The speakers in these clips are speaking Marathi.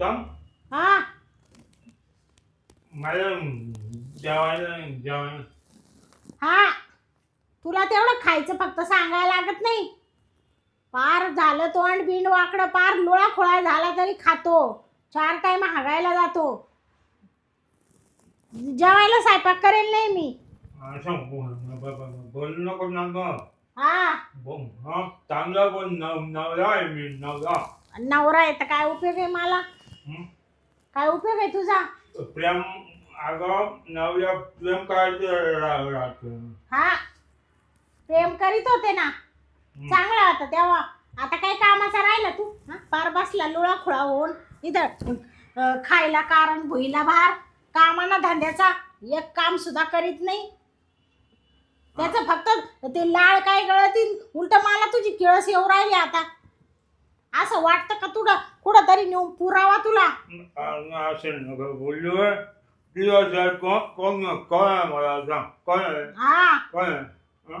म्हणता हा मला जेवायला जेवायला. हा तुला तेवढं खायचं फक्त सांगायला लागत नाही. पार झालं तोंड बिंड वाकडं पार लोळा खोळा झाला तरी खातो. चार टाइम हागायला जातो. जेवायला स्वयंपाक करेल नाही मी. असं बोल ब- ब- बोलू नको ना गं. हा बोल हा चांगला बोल नव नवरा आहे मी नवरा. नवरा आहे तर काय उपयोग आहे मला? हं? काय उपयोग आहे तुझा? प्रेम अगं नवरा प्रेम करायचं रा- राहतो हा. प्रेम करीत होते ना. हं. चांगला होता तेव्हा. आता काय कामाचा राहिला तू? हा? पार बसला लुळा खुळा होऊन. इथं अं, खायला कारण भुईला भार. कामाना धंद्याचा एक काम सुद्धा करीत नाही. त्याचं फक्त ते लाळ काय गळतील? उलट मला तुझी किळस येऊ राहिली आता. असं वाटतं का तुला कुठं तरी नेऊन पुरावा तुला? नको दिवस आहे कोण कोण कोण आहे मला सांग? कोण आहे? हा. कोण आहे? हं?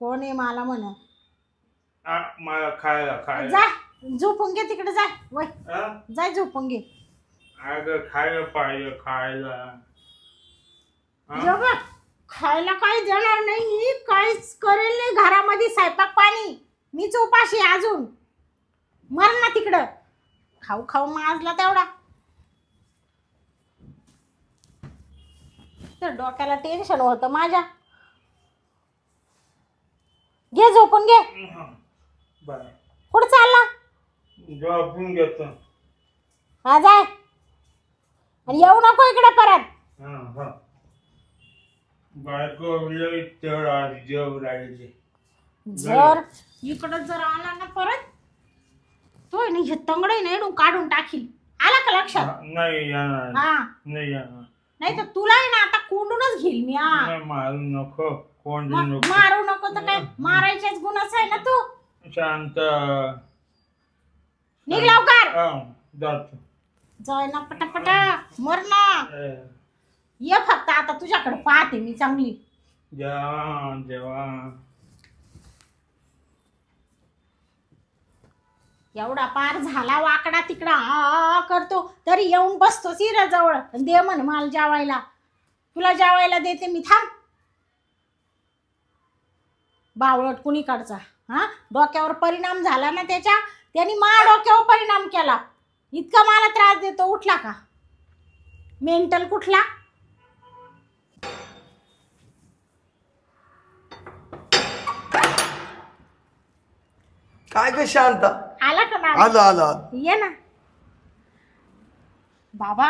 कोण आहे मला म्हण. आ, मला खायला खायला. जा झोपून घे तिकडे जाय वय. हं? जाय झोपून घे. अगं खायला पाहिजे खायला. हं? जेव्हा खायला काही देणार नाही मी काहीच करेल नाही घरामध्ये स्वयंपाक पाणी. मीच उपाशी आहे अजून. मर ना तिकडं. खाऊ खाऊ माजला तेवढा. तर डोक्याला टेन्शन होतं माझ्या. घे झोपून घे. हं. बरं. कुठं चालला? झोपून घेतो. हा जाय. आणि येऊ नको इकडे परत. हं, हं. बायको लई तेवढा जेव जर इकडं जर आला ना परत तो आहे ना हे तंगडे नाही डू काढून टाकील. आला का लक्षात? नाही येणार. हा. नाही येणार. नाही तर तुला आहे ना आता कोंडूनच घेईल मी हा. नाही मारू नको. कोण नको. मारू नको तर काय? मारायच्याच गुणाच आहे ना तू. शांत. निघ लवकर. हं, जातो. जाय ना पटापटा. मर ना. ए, ये फक्त आता तुझ्याकडे पाहते मी चांगली. जेवा जेवा. एवढा पार झाला वाकडा तिकडा आ करतो तरी येऊन बसतो सिरा जवळ दे म्हण माल जेवायला. तुला जेवायला देते मी थांब. बावळट कुणीकडचा हा? डोक्यावर परिणाम झाला ना त्याच्या? त्यांनी मा डोक्यावर परिणाम केला. इतका मला त्रास देतो उठला का? मेंटल कुठला? काय ग शांत? आला का ना आलो आलो ये ना. बाबा?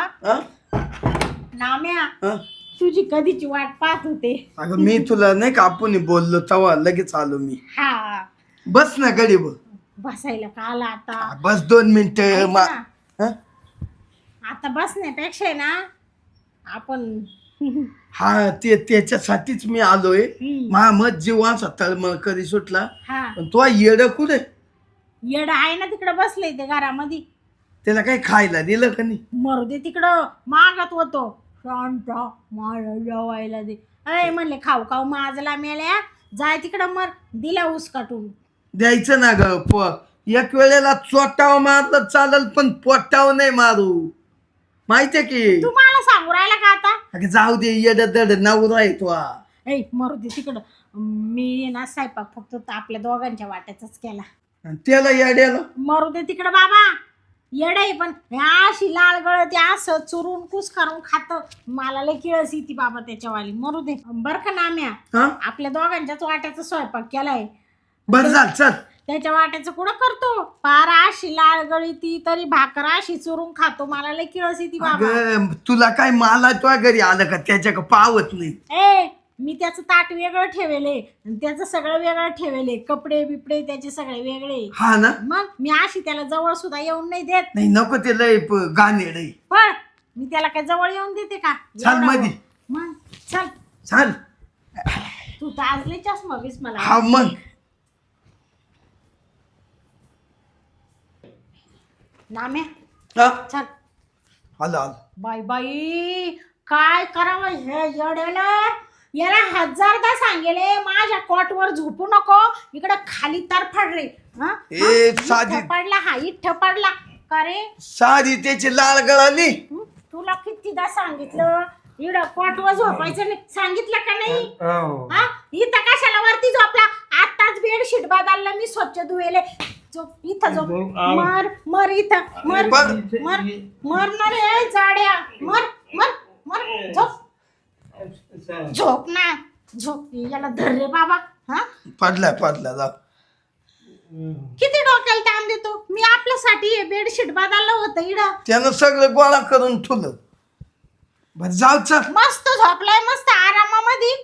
नाम्या? तुझी कधीची वाट पाहत होते? अगं मी तुला नाही का आपण बोललो तेव्हा लगेच आलो मी. हा. बस ना गडी ब बसायला का आला आता? बस दोन मिनिट मा ना, हं? आता बसण्यापेक्षा आहे ना आपण हा ते त्याच्यासाठीच मी आलोय. हम्म, मा मत जीवाचा तळमळ कधी सुटला? हा. पण तो येड कुठे? येड आहे ना तिकडं बसले ते घरामध्ये. त्याला काही खायला दिलं का नाही? मरू दे तिकडं. मागत होतो. शांत मला जेवायला दे. अय म्हणले खाऊ खाऊ माजला मेल्या. जाय तिकडं मर. दिला ऊस काटून. द्यायचं ना ग प. एक वेळेला चोटाव मारलं चालल पण पोटाव नाही मारू. माहितीये की? तू मला सांगू राहिला का आता? अगं जाऊ दे येड दड नवरा आहे तो हा. ऐ मरू दे तिकडं. मी ना स्वयंपाक फक्त आपल्या दोघांच्या वाट्याचाच केला. आणि त्याला येड्याला. मरू दे तिकडं बाबा. येडाई पण. ह्या अशी लाल गळती असं चुरून कुस करून खात. मला लय किळस येते बाबा त्याच्यावाली. मरू दे. बर का नाम्या? हा? आपल्या दोघांच्याच वाट्याचा स्वयंपाक केलाय. बरं झालं चल. त्याच्या वाट्याचं कुठं करतो? पार अशी लाल गळती तरी भाकर अशी चुरून खातो. मला लय किळस येते बाबा. अगं तुला काय मला तो घरी आलं का? त्याच्या का पावत नाही. ए मी त्याचं ताट वेगळं ठेवेले त्याचं सगळं वेगळं ठेवेले. कपडे बिपडे त्याचे सगळे वेगळे. हा ना? मग मी अशी त्याला जवळ सुद्धा येऊन नाही देत. नाही नको ते लय प- गाणेड आहे. पण मी त्याला काय जवळ येऊन देते का? चाल एवढा मधी. मग चल. चाल. तू तर आज लय चष्मा वीस मला. हा मग. नाम्या हा? चल. आलो आलो. बाई बाई काय करावं हे येड्याला याला हजारदा सांगेले माझ्या कोटवर झोपू नको इकडे खाली तर ए, साधी- पडला हा इठ्ठ पडला. का रे? सारी त्याची लाल गळाली. हं? तुला कितीदा सांगितलं? इड पाठवा झोपायचं नाही. सांगितलं का नाही? हो. हा? इथं कशाला वरती झोपला? आताच बेडशीट बदलला मी स्वच्छ धुवेले. झोप इथं झोप. आव. मर मर इथं. मर. मर मर ना रे जाड्या. मर मर मर. झोप. झोप ना. झोप. याला धर रे बाबा. हा? पडलाय पडला जाऊ किती डोक्याला ताण देतो? मी आपल्यासाठी हे बेडशीट बदललं होतं इड. त्यानं सगळं गोळा करून ठेवलं. बर जाऊ चल. मस्त झोपलाय मस्त आरामामध्ये.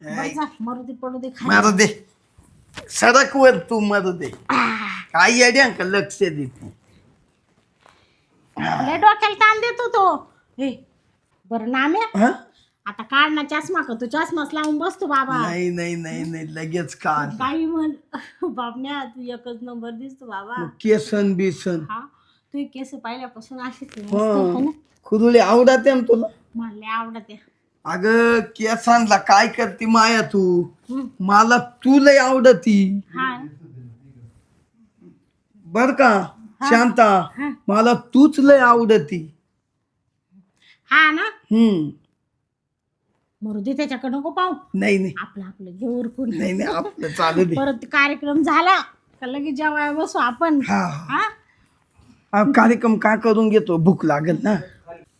बरं जा, मरू दे पडू दे खाली. मारू दे. सडक वर तू मारू दे. काय येड्या का लक्ष देते लय डोक्याला ताण देतो तो. हे बरं नाम्या? हा? आता काढ ना चष्मा का तू चष्माच लावून बसतो बाबा. नाही नाही नाही नाही लगेच काढ. काही म्हण बाबण्या तू एकच नंबर दिसतो बाबा. मग केसन बिसन. हा? तू हे केस पाहिल्यापासून अशीच आहे, मस्त हो. आहे ना? खुदुळे आवडते ना तुला? मला लय आवडते. अगं केसांला काय करते माया तू? मला तू लय आवडती. हा. बर का शांता. मला तूच लय आवडती. हा ना? हम्म. मरू दे त्याच्याकडे नको पाहू. नाही नाही. आपलं आपलं घेऊ उरकून नाही नाही आपलं चालू दे. परत कार्यक्रम झाला का लगेच जेवाय बसू आपण? हा. हा? हा कार्यक्रम का करून घेतो? भूक लागेल ना.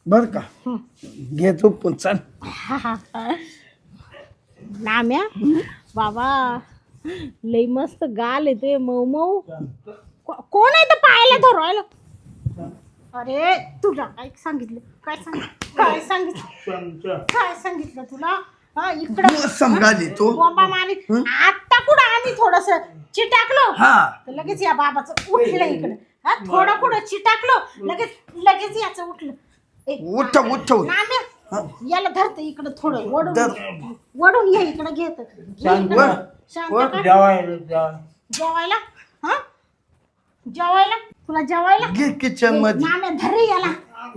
बर का. घेतो पण चाल. हा, हा, हा. नाम्या बाबा लई मस्त गाल येते मऊ मऊ. को- कोण आहे तर पायाला धरायला अरे तुला काय सांगितलं? काय सांग काय सांगितलं. काय सांगितलं तुला? हा इकडं समजाले तो. बोंबा मारी आता कुठं आम्ही थोडस? चिटाकलो? हा. तर लगेच या बाबाचं उठलं इकडं. हा थोडं कुठं चिटाकलो? लगेच लगेच याचं उठलं. ए, उठ उठ उठ. नाम्या याला धरत इकडं थोडं वडून धर. वडून ये. इकडं घेत शांत. वर. जेवायला जा. हा? जेवायला? तुला जेवायला? घे किचनमध्ये नाम्या धर रे याला.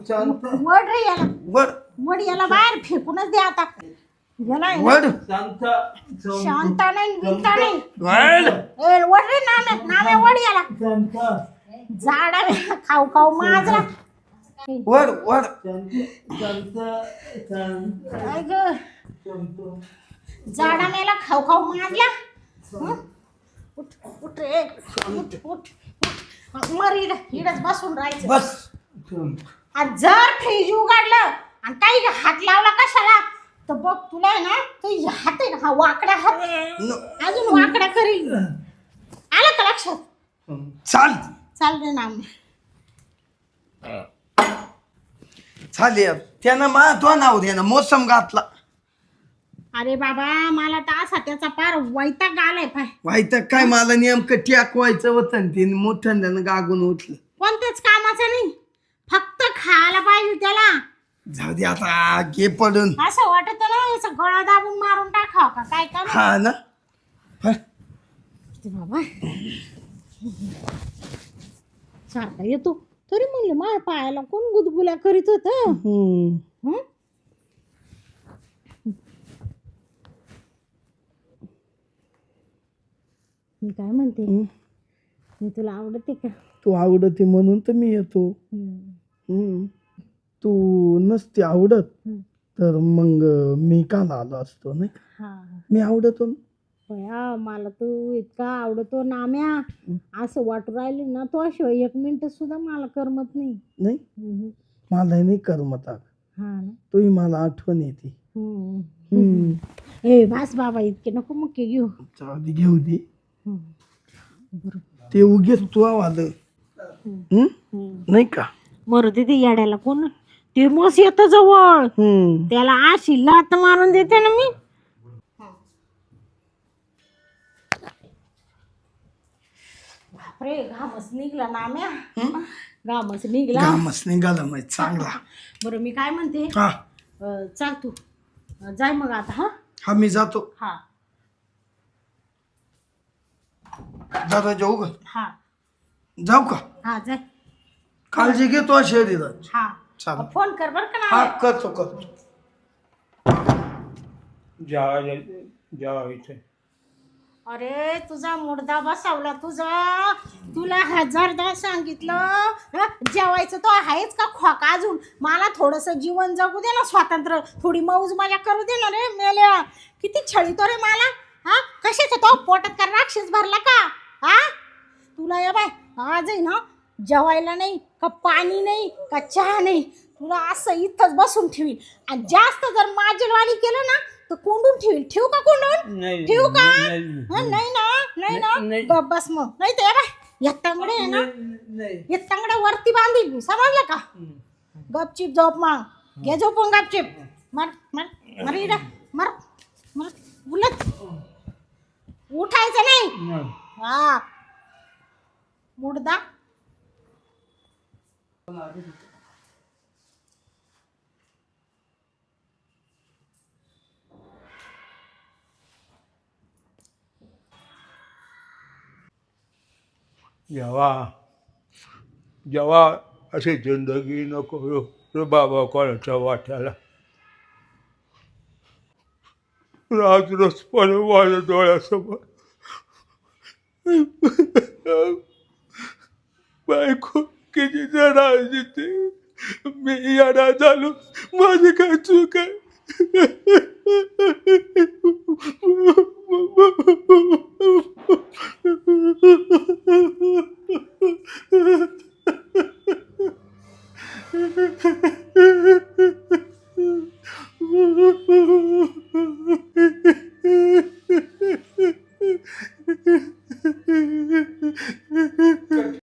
शांत. वड रे याला वड बाहेर फेकूनच दे आता याला आहे ना, वर शांत. शांत नाही विंता नाही वर. ए, वड रे वड याला शांत. झाडा खाऊ खाऊ माजला शांत. शांत. ग शांत. झाडा मेला खाऊ खाऊ माजला हं? उठ उठ रे उठ उठ उठ. मर इड इडच बसून राहायचं बस शांत. आणि जर फ्रीज उघडलं आणि काही हात लावला कशाला तर बघ तुला आहे ना तो हात आहे ना हा वाकडा हात न- अजून वाकडा करील आलं का लक्षात. चाल. चाल रे नाम. चालेल त्यानं मा तो नाव दे ना मोसम घातला. अरे बाबा मला तर असा त्याचा पार वैताग आलाय पाय. व्हायचं काय मला नेमकं टॅक व्हायचं होतं ना ते मोठ्यानं गागून उठलं. कोणत्याच कामाचं नाही. फक्त खायला पाहिजे त्याला. जाऊ दे आता घे पडून. असं वाटत याचा गळा दाबून मारून टाकाव का? काय का हा ना. बाबा. सारखा येतो तरी म्हणले माझ्या पायाला कोण गुदगुल्या करीत होत? हम्म. मी काय म्हणते? हम्म. मी तुला आवडते का? तू आवडते म्हणून तर मी येतो. हम्म. हम्म. तू नसते आवडत हम्म. तर मग मी का आलो असतो नाही का? हा मी आवडतो ना मला तू इतका आवडतो नाम्या असं वाटू राहिले ना तो शिवाय एक मिनिट सुद्धा मला करमत नाही नाही हम्म. मला नाही करमत अगं. हा ना तुही मला आठवण येते हम्म. हम्म. ए बास बाबा इतके नको मग के घेऊ दे घेऊ दे हम्म. ते उगेच तू आलं? हम्म. नाही का मरू दे ते येड्याला कोण? ते मस येत जवळ. हम्म. त्याला अशी लात मारून देते ना मी. बापरे घामच निघला ना आम्या घामच निघला. घामच निघाला माहिती चांगला. बरं मी काय म्हणते? हा. अं, चाल तू. अं, जाय मग आता हा? हा मी जातो. हा. दरवाजा उघड हा. जाऊ का? हा जाय. काळजी घेतो हा. चालेल. फोन कर बर का हा ना करतो करतो इथे. अरे तुझा मुर्दा बसावला तुझा. तुला हजारदा सांगितलं हं? जेवायचं तो आहेच का खोका अजून? मला थोडंसं जीवन जगू दे ना स्वातंत्र्य. थोडी मौज मजा करू दे ना रे मेल्या. किती छळीतो रे मला हा? कशाचा तो? पोटात का राक्षस भरला का? हा? तुला या बाय आज आहे ना जेवायला नाही का पाणी नाही का चहा नाही. तुला असं इथंच बसून ठेवील आणि जास्त जर माजलवाणी केलं ना तर कोंडून ठेवील ठेवू का कोंडून? नाही ठेवू का? नाही, हं, नाही ना नाही ना. नाही. गप बस मग. नाही तर या बाय या तांगडे आहे ना. नाही या तांगड्या वरती बांधील मी. समजलं का? गपचिप झोप मग. घे झोपून गपचिप. मर मर मर मर मर. उलट. उठायचं नाही. हा. मुडदा. जेव्हा जेव्हा अशी जिंदगी नको रो रे बाबा कोणाच्या वाट्याला राज रोज पण माझ्या डोळ्यासमोर बायको किती जरा ते मी येणार झालो. माझी काय चूक आहे?